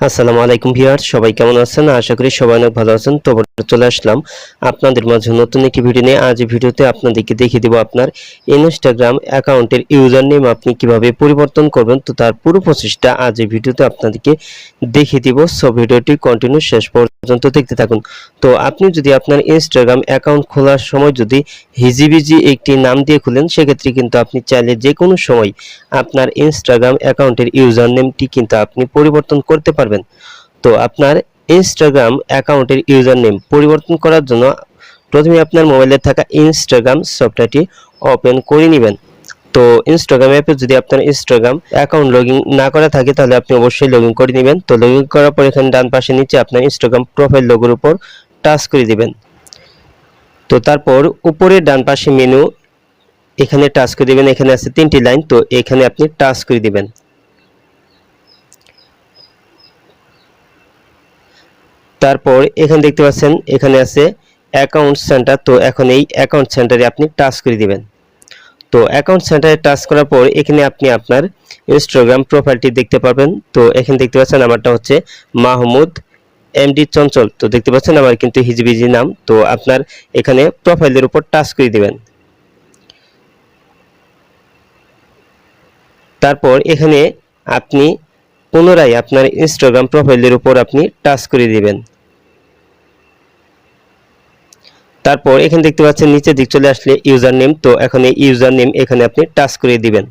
আসসালামু আলাইকুম ভিউয়ার সবাই কেমন আছেন? আশা করি সবাই অনেক ভালো আছেন। তো চলে আসলাম আপনাদের মাঝে নতুন একটি ভিডিও নিয়ে। আজ ভিডিওতে আপনাদেরকে দেখিয়ে দেবো আপনার ইনস্টাগ্রাম অ্যাকাউন্টের ইউজার নেম আপনি কীভাবে পরিবর্তন করবেন। তো তার পুরো প্রসেসটা আজ এই ভিডিওতে আপনাদেরকে দেখিয়ে দিব। সো ভিডিওটি কন্টিনিউ শেষ পর্যন্ত দেখতে থাকুন। তো আপনি যদি আপনার ইনস্টাগ্রাম অ্যাকাউন্ট খোলার সময় যদি হিজিবিজি একটি নাম দিয়ে খুলেন, সেক্ষেত্রে কিন্তু আপনি চাইলে যে কোনো সময় আপনার ইনস্টাগ্রাম অ্যাকাউন্টের ইউজার নেমটি কিন্তু আপনি পরিবর্তন করতে পারবেন। তো আপনার ইনস্টাগ্রাম অ্যাকাউন্টের ইউজার নেম পরিবর্তন করার জন্য প্রথমে আপনার মোবাইলে থাকা ইনস্টাগ্রাম সফটওয়্যারটি ওপেন করে নেবেন। তো ইনস্টাগ্রাম অ্যাপে যদি আপনার ইনস্টাগ্রাম অ্যাকাউন্ট লগ না করা থাকে, তাহলে আপনি অবশ্যই লগ করে নেবেন। তো লগ করার পর এখানে ডান পাশে নিচে আপনার ইনস্টাগ্রাম প্রোফাইল লোগোর উপর টাচ করে দিবেন। তো তারপর উপরে ডান পাশে মেনু এখানে টাচ করে দিবেন। এখানে আছে তিনটি লাইন তো এখানে আপনি টাচ করে দিবেন। তারপর এখানে দেখতে পাচ্ছেন, এখানে আছে অ্যাকাউন্ট সেন্টার তো এখন এই অ্যাকাউন্ট সেন্টারে আপনি টাচ করে দিবেন। তো অ্যাকাউন্ট সেন্টারে টাচ করার পর এখানে আপনি আপনার ইনস্টাগ্রাম প্রোফাইলটি দেখতে পাবেন তো এখানে দেখতে পাচ্ছেন আমারটা হচ্ছে মাহমুদ এমডি চঞ্চল। তো দেখতে পাচ্ছেন আমার কিন্তু হিজিবিজি নাম। তো আপনার এখানে প্রোফাইলের উপর টাচ করে দিবেন। তারপর এখানে আপনি পুনরায় আপনার ইনস্টাগ্রাম প্রোফাইলের উপর আপনি টাচ করে দিবেন। তারপর এখানে দেখতে পাচ্ছেন, নিচের দিক চলে আসলে ইউজার নেম তো এখন এই ইউজার নেম এখানে আপনি টাচ করে দিবেন।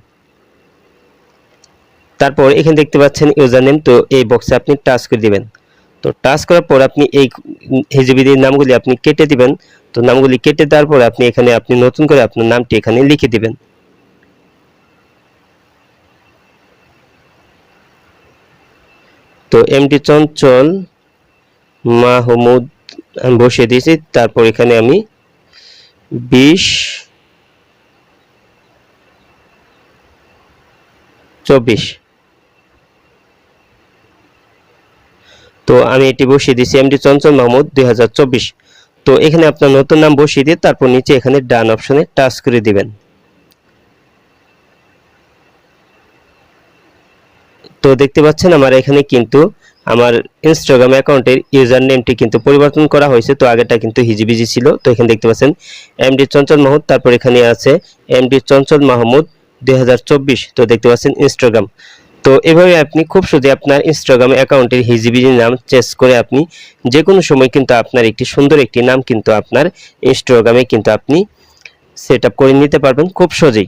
তারপর এখানে দেখতে পাচ্ছেন ইউজার নেম তো এই বক্সে আপনি টাচ করে দিবেন। তো টাচ করার পর আপনি এই হিজিবিদির নামগুলি আপনি কেটে দিবেন। তো নামগুলি কেটে দেওয়ার পর আপনি এখানে আপনি নতুন করে আপনার নামটি এখানে লিখে দিবেন। তো এমডি চঞ্চল মাহমুদ আমি বসিয়ে দিয়েছি। তারপর এখানে আমি বিশ, চব্বিশ। তো আমি এটি বসিয়ে দিয়েছি এম এমডি চঞ্চল মাহমুদ দুই হাজার চব্বিশ। তো এখানে আপনার নতুন নাম বসিয়ে দিয়ে তারপর নিচে এখানে ডান অপশনে টাচ করে দিবেন। তো দেখতে পাচ্ছেন আমার এখানে কিন্তু আমার ইনস্টাগ্রাম অ্যাকাউন্টের ইউজার নেমটি কিন্তু পরিবর্তন করা হয়েছে, তো আগেটা কিন্তু হিজিবিজি ছিল। তো এখানে দেখতে পাচ্ছেন এমডি চঞ্চল মাহমুদ, তারপর এখানে আছে এমডি চঞ্চল মাহমুদ দু হাজার চব্বিশ, তো দেখতে পাচ্ছেন ইনস্টাগ্রাম তো এভাবে আপনি খুব সহজে আপনার ইনস্টাগ্রাম অ্যাকাউন্টের হিজিবিজি নাম চেঞ্জ করে আপনি যে কোনো সময় কিন্তু আপনার একটি সুন্দর একটি নাম কিন্তু আপনার ইনস্টাগ্রামে কিন্তু আপনি সেট করে নিতে পারবেন খুব সহজেই।